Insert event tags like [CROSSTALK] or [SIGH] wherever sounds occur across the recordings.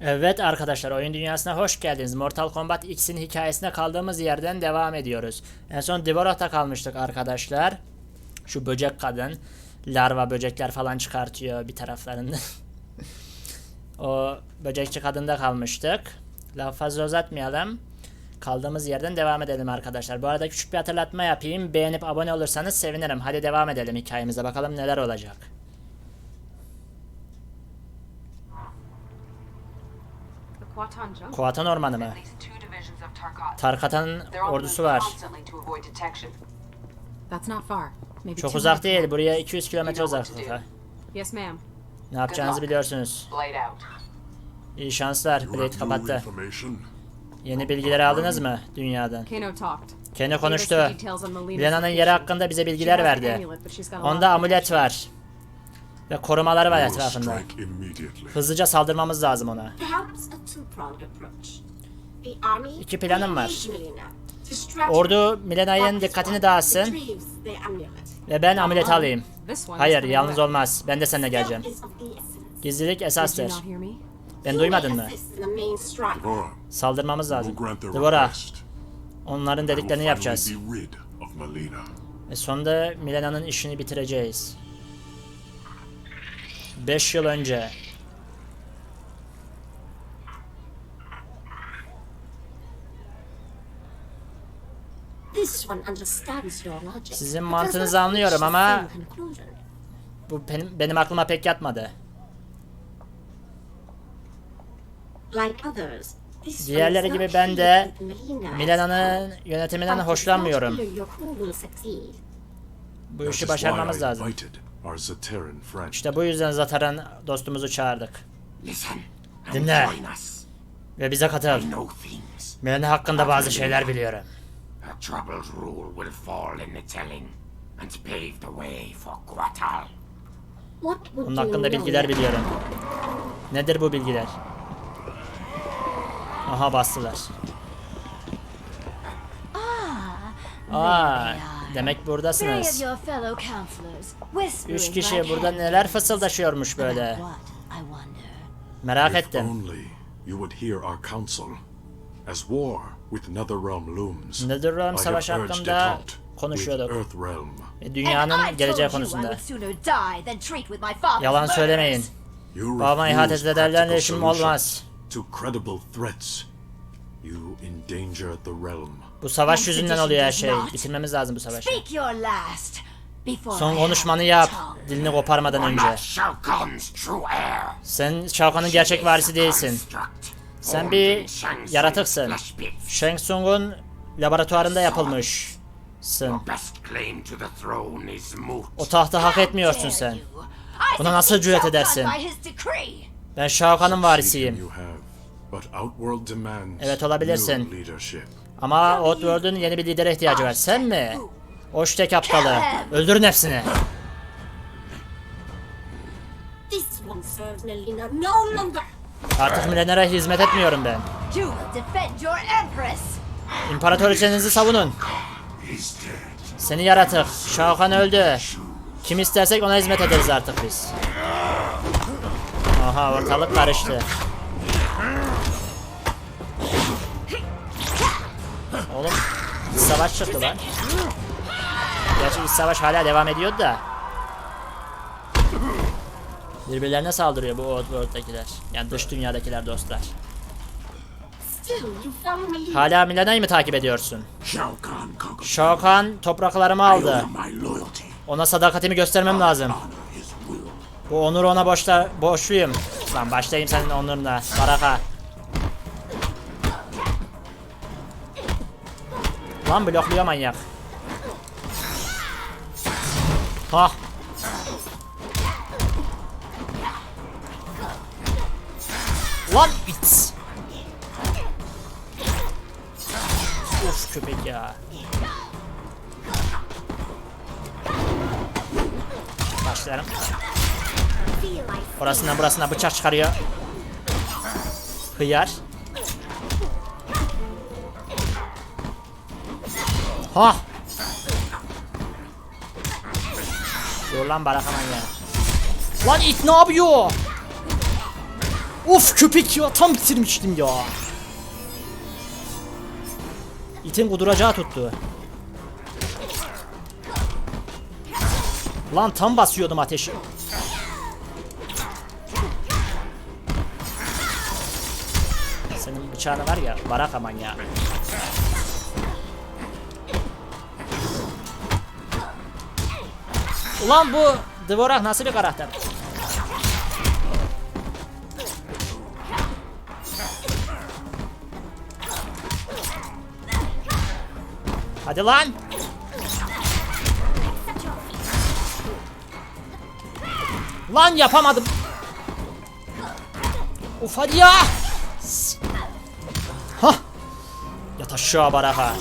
Evet arkadaşlar oyun dünyasına hoş geldiniz. Mortal Kombat X'in hikayesine kaldığımız yerden devam ediyoruz. En son Dvorak'ta kalmıştık arkadaşlar. Şu böcek kadın larva böcekler falan çıkartıyor bir taraflarında. [LAUGHS] o böcekçi kadında kalmıştık. Lafı fazla uzatmayalım. Kaldığımız yerden devam edelim arkadaşlar. Bu arada küçük bir hatırlatma yapayım. Beğenip abone olursanız sevinirim. Hadi devam edelim hikayemize. Bakalım neler olacak. The Kuatan Jungle. Kuatan Ormanı mı? At least two divisions of Tarkat. Tarkat'ın They're on the ordusu move var. constantly to avoid detection. That's not far. Maybe Çok uzak değil. Buraya 200 kilometre uzaklıkta. Ne yapacağınızı biliyorsunuz. İyi şanslar. Blade kapattı. Yeni bilgileri aldınız mı dünyadan? Us konuştu. Milena'nın yeri hakkında bize bilgiler verdi. Onda amulet var. Ve korumaları var etrafında. Hızlıca saldırmamız lazım ona. İki planım var. Ordu. Milena'nın dikkatini dağıtsın ve ben amulet alayım. Hayır yalnız olmaz. Ben de seninle geleceğim. Gizlilik esastır. Ben duymadın mı? Saldırmamız lazım. request. onların dediklerini yapacağız. Ve sonunda Milena'nın işini bitireceğiz. 5 yıl önce. This one understands your logic. Sizin mantığınızı anlıyorum ama-. Bu benim, benim aklıma pek yatmadı. Like others, this one Diğerleri is gibi ben de well. yönetiminden hoşlanmıyorum. Bu işi is başarmamız lazım. Our Zaterran friend. İşte bu yüzden Zatar'ın dostumuzu çağırdık. Listen Dinle. join us. Ve bize katıl. I know things. Milena hakkında bazı şeyler biliyorum. A troubled rule will fall in the telling and pave the way for would Bunun hakkında know bilgiler biliyorum. Nedir bu bilgiler? Aha bastılar. Aa, demek Three of buradasınız. your fellow counselors, whispering Üç kişi burada neler fısıldaşıyormuş böyle. What, I wonder. Merak ettim. only you would hear our counsel. As war with Netherrealm looms, Netherrealm I have savaşı urged hakkında konuşuyorduk. Ve I Dünyanın told geleceği you I konusunda. would sooner die than treat with my father's Yalan söylemeyin. You Babama ihanet ederlerle işim olmaz. To credible threats, you endanger the realm. Bu savaş yüzünden oluyor her şey. Bitirmemiz lazım bu savaşı. Son konuşmanı yap. Dilini koparmadan önce. Sen Shao gerçek varisi değilsin. Sen bir yaratıksın. Shang Tsung'un laboratuvarında yapılmışsın. O tahtı hak etmiyorsun sen. Buna nasıl cüret edersin? Ben Shao varisiyim. Evet, olabilirsin. Ama Outworld'un yeni bir lidere ihtiyacı var. Sen mi? Oştek aptalı. Öldürün hepsini. Artık Milener'e hizmet etmiyorum ben. İmparatoriçenizi savunun. Seni yaratık. Shao Kahn öldü. Kim istersek ona hizmet ederiz artık biz. Aha ortalık karıştı. Oğlum savaş çıktı lan. Gerçi iç savaş hala devam ediyordu da. Birbirlerine saldırıyor bu Outworld'dakiler. Yani dış dünyadakiler dostlar. Hala Milena'yı mı takip ediyorsun? Shao Kahn topraklarımı aldı. Ona sadakatimi göstermem lazım. Bu onuru ona boşla, borçluyum. Lan başlayayım senin onuruna. Baraka. Lan blokluyor manyak. Ha. Lan it. Of köpek ya. Başlarım. Orasından burasından bıçak çıkarıyor. Hıyar. Ha. Dur lan barakaman ya. Lan it ne yapıyor? Of köpek ya tam bitirmiştim ya. İtin kuduracağı tuttu. Lan tam basıyordum ateşi. Senin bıçağını var ya barak aman ya. Ulan bu Dvorak nasıl bir karakter? Hadi lan. Lan yapamadım. Uf hadi ya. Hah. Yat aşağı baraka.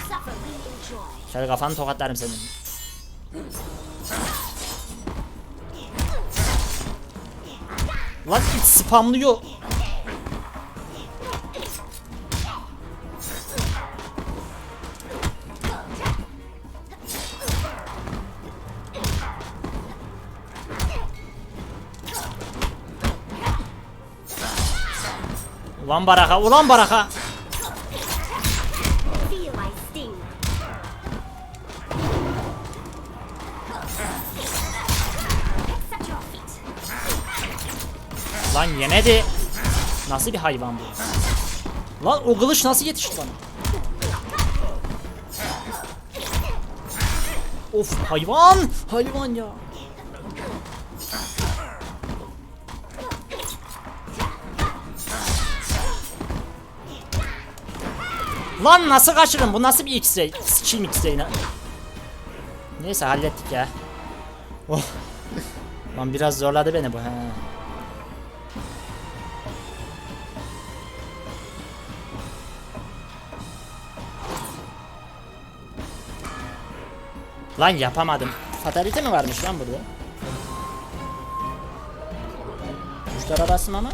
Şöyle kafanı tokatlarım senin. Lan it spamlıyor. Ulan baraka, ulan baraka. Lan yemedi. Nasıl bir hayvan bu? Lan o kılıç nasıl yetişti bana? Of hayvan! Hayvan ya. Lan nasıl kaçırdım? Bu nasıl bir X-ray? Sıçayım X-ray'ine. Neyse hallettik ya. Oh. Lan biraz zorladı beni bu. He. Lan yapamadım. Fatalite mi varmış lan burada? Tuşlara bastım ama.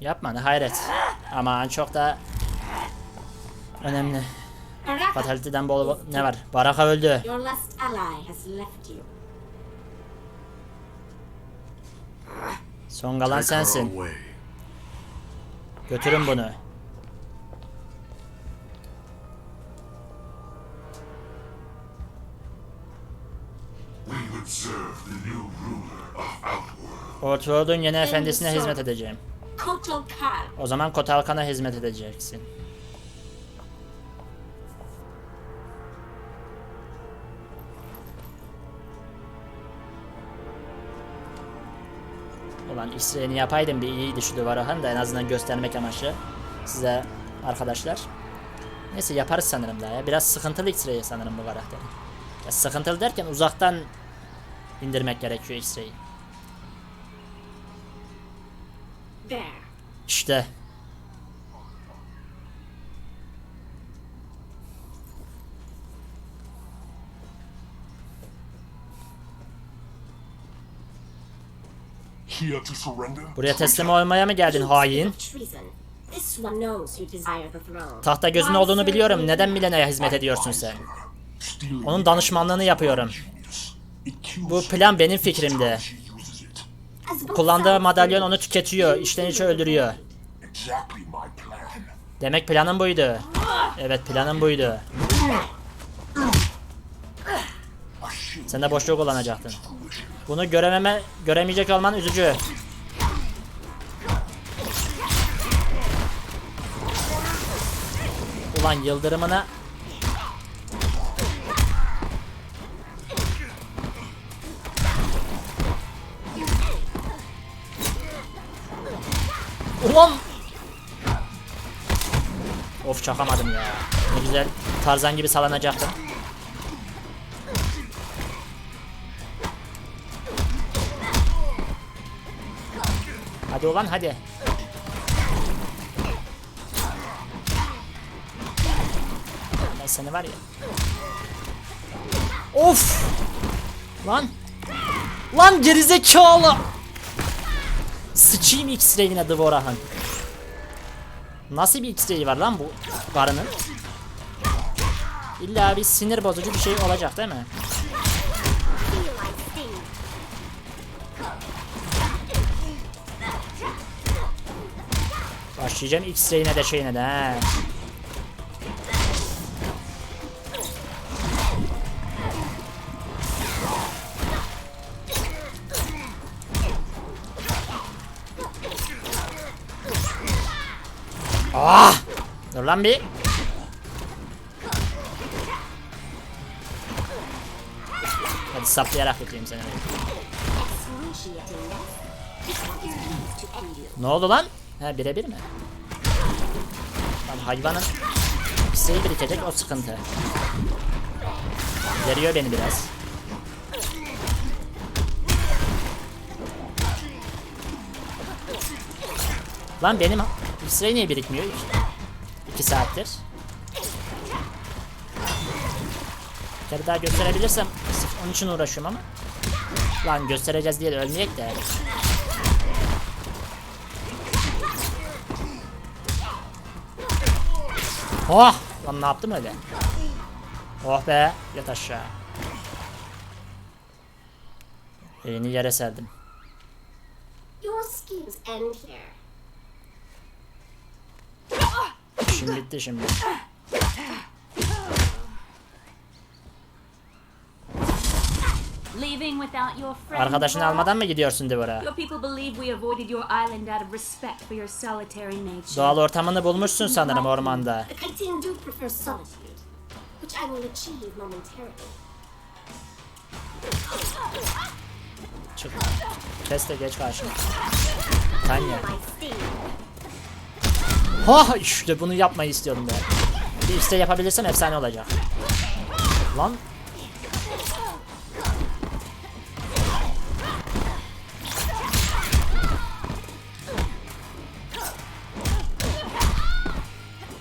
Yapmadı hayret. Aman çok da önemli. Fataliteden bol ne var? Baraka öldü. Son kalan sensin. Götürün bunu. Ortaordun yeni efendisine hizmet edeceğim. O zaman Kotalkan'a hizmet edeceksin. Ulan İsrail'i yapaydım bir iyiydi şu Duvarahan da en azından göstermek amaçlı size arkadaşlar. Neyse yaparız sanırım daha ya. Biraz sıkıntılı X-Ray sanırım bu karakteri. Ya sıkıntılı derken uzaktan indirmek gerekiyor X-Ray'i. There. İşte. Here to surrender? Buraya teslim olmaya mı geldin hain? Tahta gözün olduğunu biliyorum. Neden Milena'ya hizmet ediyorsun sen? Onun danışmanlığını yapıyorum. Bu plan benim fikrimdi. both Kullandığı madalyon onu tüketiyor, içten içe öldürüyor. Demek planın buydu. Evet planın buydu. Sen de boşluğu kullanacaktın. Bunu görememe, göremeyecek olman üzücü. Ulan yıldırımına Ulan Of çakamadım ya. Ne güzel Tarzan gibi salanacaktım. Hadi ulan hadi. Ben seni var ya. Of! Lan! Lan gerizekalı! Sıçayım X-Ray'ine Dvorah'ın. Nasıl bir X-Ray var lan bu karının? İlla bir sinir bozucu bir şey olacak değil mi? Başlayacağım X-Ray'ine de şeyine de he. Lan bir. Hadi saplayarak götüreyim seni. Ne oldu lan? Ha birebir mi? Lan hayvanın isteği birikecek o sıkıntı. Geriyor beni biraz. Lan benim X-Ray niye birikmiyor? 2 saattir. Kere daha gösterebilirsem onun için uğraşıyorum ama. Lan göstereceğiz diye de ölmeyek de. Oh! Lan ne yaptım öyle? Oh be! Yat aşağı. Elini yere serdim. Your schemes end here. İşim bitti şimdi. Leaving without your friend. Arkadaşını almadan mı gidiyorsun nature. Doğal ortamını bulmuşsun sanırım ormanda. Çık. Kes de geç karşıma. Tanya. Ha işte bunu yapmayı istiyordum be. Bir iste yapabilirsem efsane olacak. Lan.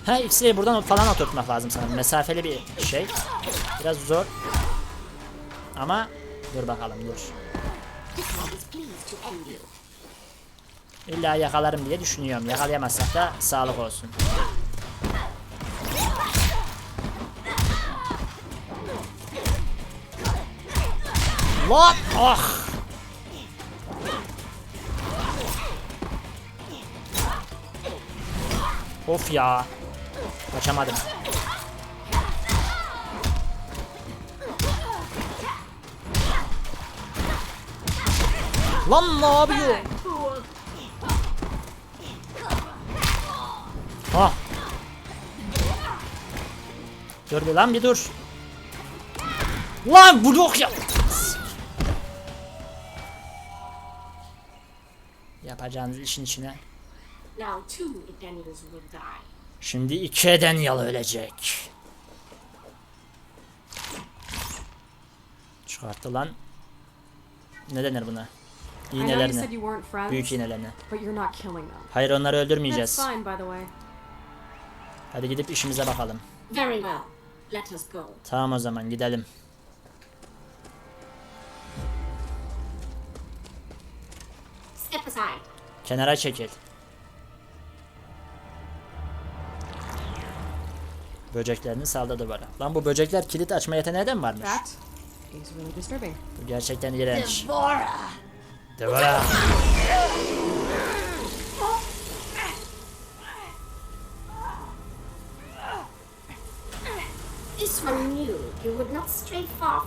Ha X-Ray'i buradan falan oturtmak lazım sanırım. Mesafeli bir şey. Biraz zor. Ama dur bakalım dur. This one is pleased to end you. İlla yakalarım diye düşünüyorum. Yakalayamazsak da sağlık olsun. Lan! Ah! Of ya. Kaçamadım. Lan ne yapıyor? Ha. Dur bir lan bir dur. Lan blok ya. Yapacağınız işin içine. Şimdi iki yal ölecek. Çıkarttı lan. Ne denir buna? İğnelerini. Büyük iğnelerini. Hayır onları öldürmeyeceğiz. Hadi gidip işimize bakalım. Very well. Let us go. Tamam o zaman gidelim. Step aside. Kenara çekil. Böceklerini saldı duvara. Lan bu böcekler kilit açma yeteneği de mi varmış? That is really disturbing. Bu gerçekten iğrenç. Devora. Duvara.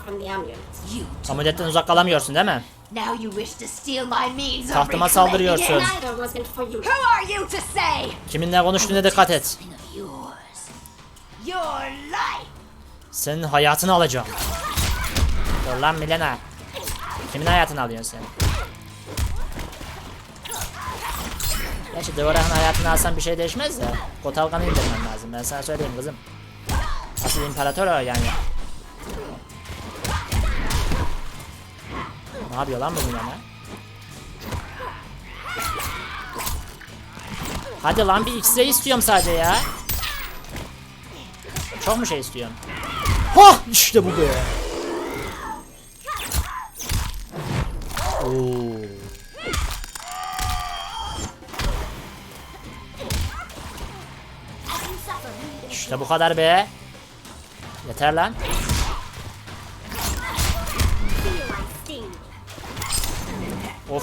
From the amulet. You. Amuletten uzak kalamıyorsun değil mi? Now you wish to steal my means of Tahtıma saldırıyorsun. Neither for you. Who are you to say? Kiminle konuştuğuna dikkat et. Something of yours. Your life. Senin hayatını alacağım. Dur lan Milena. Kimin hayatını alıyorsun sen? Gerçi Devorah'ın hayatını alsan bir şey değişmez de. Kotalgan'ı indirmen lazım. Ben sana söyleyeyim kızım. Asıl imparator o yani. Ne yapıyor lan bu Milena? Hadi lan bir X-ray istiyorum sadece ya. Çok mu şey istiyorsun? Ha işte bu be. Oo. İşte bu kadar be. Yeter lan.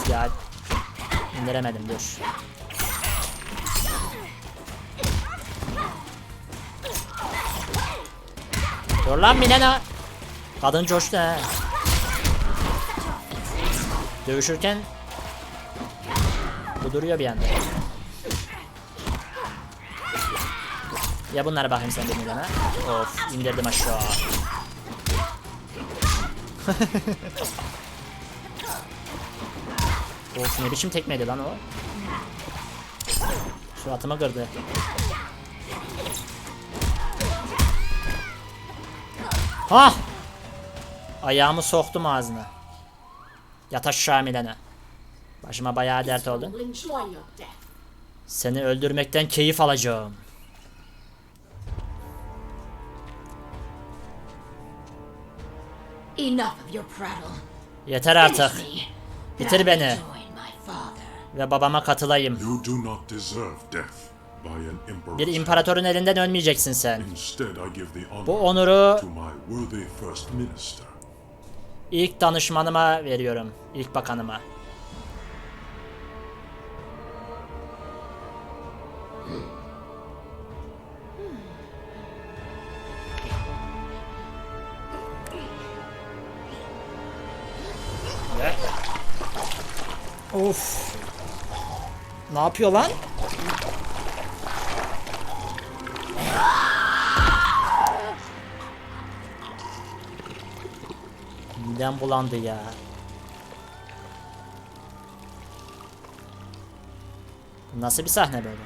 ya. İndiremedim dur. Dur lan Milena. Kadın coştu he. Dövüşürken bu duruyor bir anda. Ya bunlara bakayım sen benim yana. Of indirdim aşağı. [LAUGHS] of ne biçim tekmeydi lan o. Suratıma kırdı. Ha! Ayağımı soktum ağzına. Yat aşağı Milena. Başıma bayağı dert oldu. Seni öldürmekten keyif alacağım. Yeter artık. Bitir beni. Ve babama katılayım. You do not deserve death by an emperor's Bir imparatorun elinden ölmeyeceksin sen. Bu onuru ilk danışmanıma veriyorum. İlk bakanıma. Of. Ne yapıyor lan? Midem bulandı ya. Nasıl bir sahne böyle?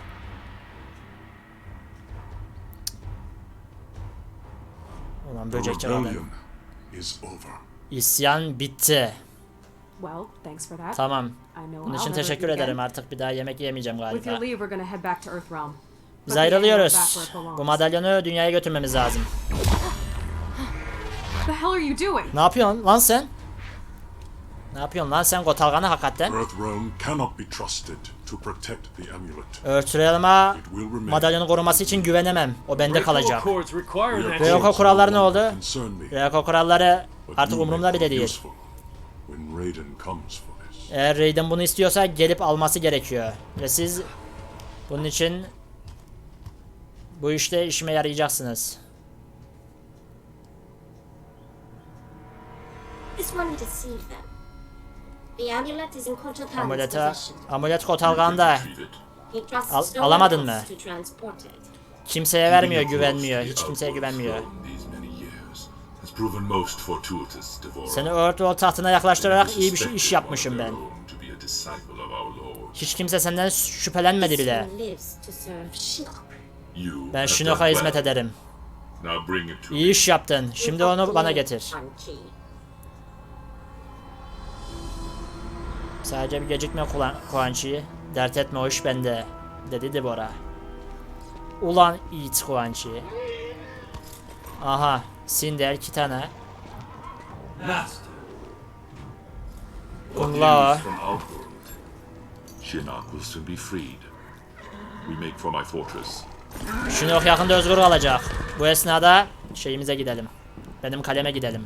Ulan is over. İsyan bitti. Well, thanks for that. Tamam. I know Bunun I'll için teşekkür ederim. again. Artık bir daha yemek yemeyeceğim With your galiba. leave, we're gonna head back to Earthrealm. Biz ayrılıyoruz. Bu madalyonu dünyaya götürmemiz lazım. What [GASPS] the hell are you doing? Ne yapıyorsun lan sen? Ne yapıyorsun lan sen Gotalgan'ı hakikaten? Earthrealm cannot be trusted to protect the amulet. Örtüleyleme It will remain. madalyonu koruması için güvenemem. O bende kalacak. Ryoko kuralları ne oldu? Ryoko kuralları artık umurumda bile değil. Eğer Raiden bunu istiyorsa gelip alması gerekiyor. Ve siz bunun için bu işte işime yarayacaksınız. The amulet is in Kototan's Amulete, possession. amulet Kotalgan'da. Al- alamadın mı? Kimseye vermiyor, güvenmiyor. Hiç kimseye güvenmiyor. Seni Earthworld tahtına yaklaştırarak iyi bir şey- iş yapmışım ben. Hiç kimse senden şüphelenmedi bile. Ben Shinnok'a hizmet ederim. İyi iş yaptın. Şimdi onu bana getir. Sadece bir gecikme Chi. Dert etme o iş bende. Dedi Deborah. Ulan it Quan Chi. Aha. Cinder Kitana. Outworld. Shinnok will soon be freed. We make for my fortress. Shinnok yakında özgür olacak. Bu esnada şeyimize gidelim. Benim kaleme gidelim.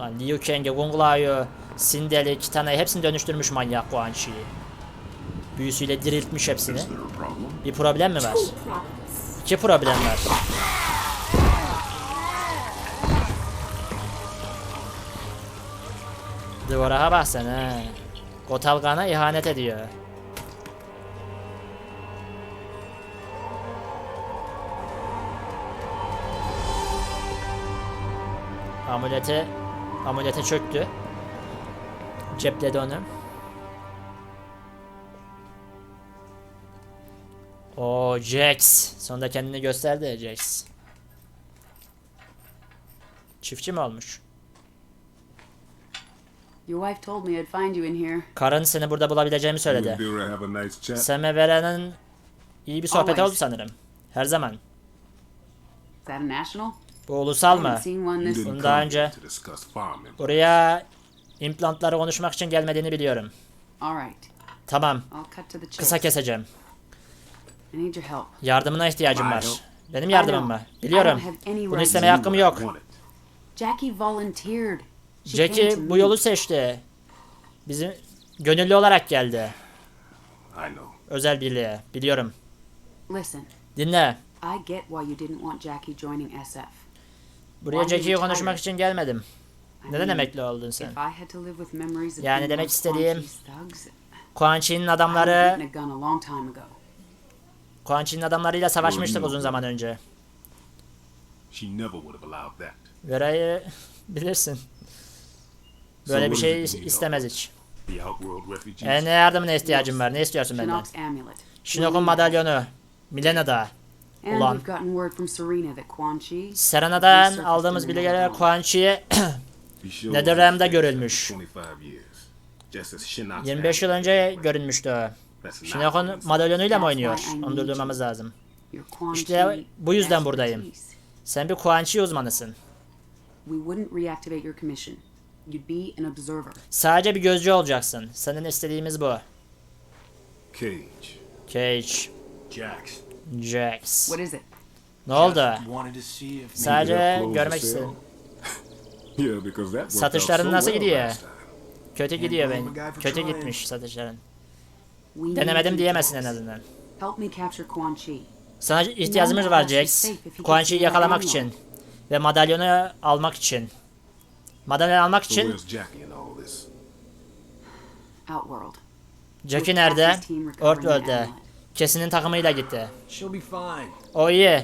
Lan Liu Kang'e, Kung Lao'yu, Cinder'i, Kitana'yı hepsini dönüştürmüş manyak Quan Chi. Büyüsüyle diriltmiş hepsini. Bir problem mi var? İki problem var. Duvara bak sen he. Kotalgan'a ihanet ediyor. Amulete amulete çöktü. Cepledi onu. O Jax. Sonunda kendini gösterdi Jax. Çiftçi mi olmuş? Your wife told me I'd find you in here. Karın seni burada bulabileceğimi söyledi. chat. Semeveren'in iyi bir sohbet oldu sanırım. Her zaman. Is that a national? Bu ulusal mı? Bunu daha önce buraya implantları konuşmak için gelmediğini biliyorum. All right. Tamam. Kısa keseceğim. I need your help. Yardımına ihtiyacım var. Benim yardımım mı? Biliyorum. Bunu istemeye to- hakkım yok. Jackie volunteered. Jackie bu yolu seçti. Bizim gönüllü olarak geldi. I know. Özel birliğe. Biliyorum. Listen, Dinle. I get why you didn't want Jackie joining SF. Buraya Jackie'yi konuşmak için gelmedim. Neden emekli oldun sen? Yani demek istediğim- Quan Chi'nin adamları Quan Chi'nin adamlarıyla savaşmıştık uzun zaman önce. She never would have allowed that. Vera'yı bilirsin. Böyle bir şey istemez hiç. E ne yardımına ihtiyacım var? Ne istiyorsun benden? Shinnok'un madalyonu. Milena'da. And Ulan. Serena'dan aldığımız bilgiler Quan Chi He shows Netherrealm'da görülmüş. after 25 years. Just as Shinnok's 25 yıl önce görünmüştü o. Shinnok'un coincidence. madalyonuyla mı oynuyor? Onu durdurmamız lazım. İşte bu yüzden buradayım. Sen bir Quan Chi uzmanısın. Sadece bir gözcü olacaksın. Senin istediğimiz bu. Cage. Cage, Jax. Jax. What is it? Ne oldu? Sadece görmek istedim. [LAUGHS] Yeah, because that worked Satışların nasıl gidiyor? Kötü gidiyor ben. Kötü gitmiş satışların. Denemedim diyemezsin en azından. Sana ihtiyacımız var Jax. Quan Chi'yi yakalamak için. Ve madalyonu almak için. Madalyonu almak için Jackie nerede? Ortworld'de. Kesinin takımıyla gitti. O iyi.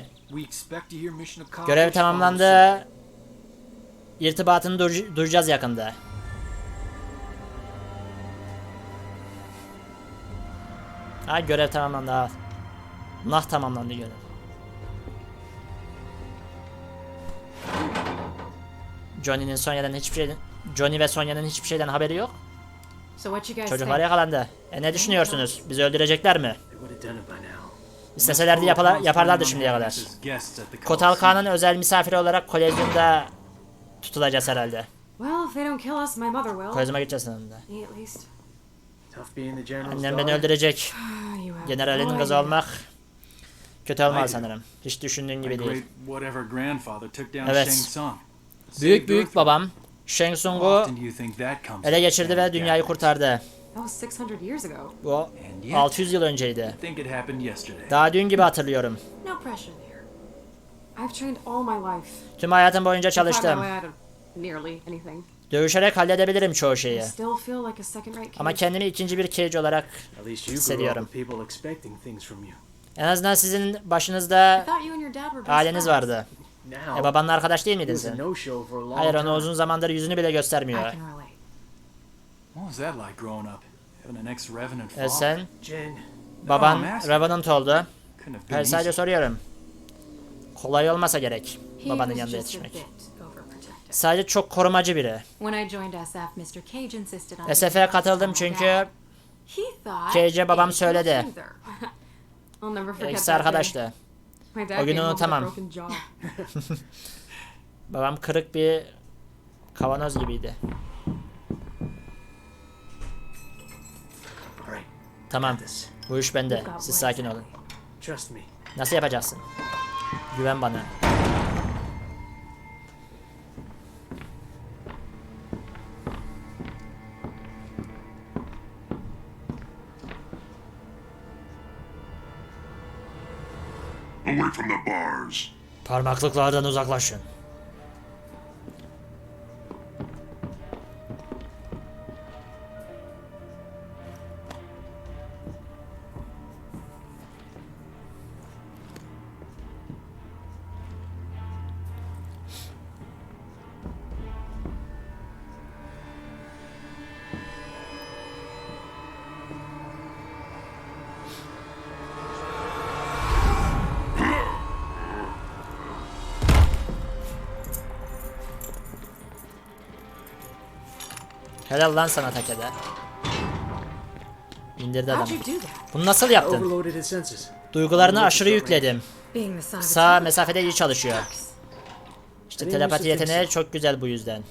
Görev tamamlandı. İrtibatını dur- duyacağız yakında. Ha görev tamamlandı ha. Nah tamamlandı görev. Johnny'nin Sonya'dan hiçbir şeyden Johnny ve Sonya'nın hiçbir şeyden haberi yok. Çocuklar yakalandı. E ne düşünüyorsunuz? Bizi öldürecekler mi? İsteselerdi yapala- yaparlardı şimdiye kadar. Kotal Khan'ın özel misafiri olarak kolezyumda tutulacağız herhalde. Kolezyuma gideceğiz sonunda. Me Annem beni öldürecek. [SIGHS] You have Generalin idea. olmak kötü Haydi. sanırım. Hiç düşündüğün gibi great değil. whatever grandfather took down Evet. Büyük büyük babam Shang Tsung'u ele geçirdi ve dünyayı kurtardı. That was 600 years ago. Bu And yet, 600 yıl önceydi. I think it happened yesterday. Daha dün gibi hatırlıyorum. No pressure there. I've trained all my life. Tüm hayatım boyunca çalıştım. Dövüşerek halledebilirim çoğu şeyi. Ama kendimi ikinci bir cage olarak hissediyorum. En azından sizin başınızda aileniz vardı. E babanla arkadaş değil miydin sen? Hayır onu time. uzun zamandır yüzünü bile göstermiyor. E sen baban. Revenant oldu. Hayır sadece soruyorum. Kolay olmasa gerek babanın yanında yetişmek. Sadece çok korumacı biri. SF'ye katıldım çünkü Cage'e babam söyledi. ikisi [LAUGHS] arkadaştı. O günü unutamam. [LAUGHS] Babam kırık bir kavanoz gibiydi. Tamam. Bu iş bende. Siz sakin olun. Nasıl yapacaksın? Güven bana. Bars. Parmaklıklardan uzaklaşın. Helal lan sana Takeda. İndirdi that? Bunu nasıl yaptın? Duygularını aşırı yükledim. Sağ mesafede iyi çalışıyor. İşte telepati yeteneği çok güzel bu yüzden.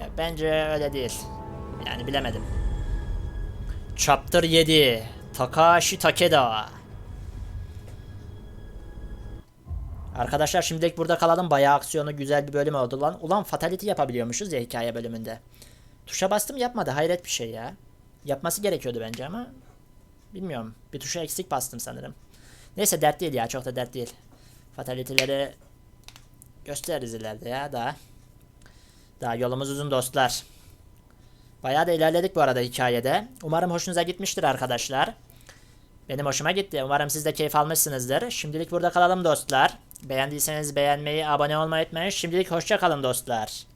Ya bence öyle değil. Yani bilemedim. Chapter 7 Takashi Takeda Arkadaşlar şimdilik burada kalalım. Bayağı aksiyonu güzel bir bölüm oldu lan. Ulan fatality yapabiliyormuşuz ya hikaye bölümünde. Tuşa bastım yapmadı. Hayret bir şey ya. Yapması gerekiyordu bence ama bilmiyorum. Bir tuşa eksik bastım sanırım. Neyse dert değil ya. Çok da dert değil. Fatality'leri gösteririz ileride ya daha. Daha yolumuz uzun dostlar. Bayağı da ilerledik bu arada hikayede. Umarım hoşunuza gitmiştir arkadaşlar. Benim hoşuma gitti. Umarım siz de keyif almışsınızdır. Şimdilik burada kalalım dostlar. Beğendiyseniz beğenmeyi, abone olmayı unutmayın. Şimdilik hoşça kalın dostlar.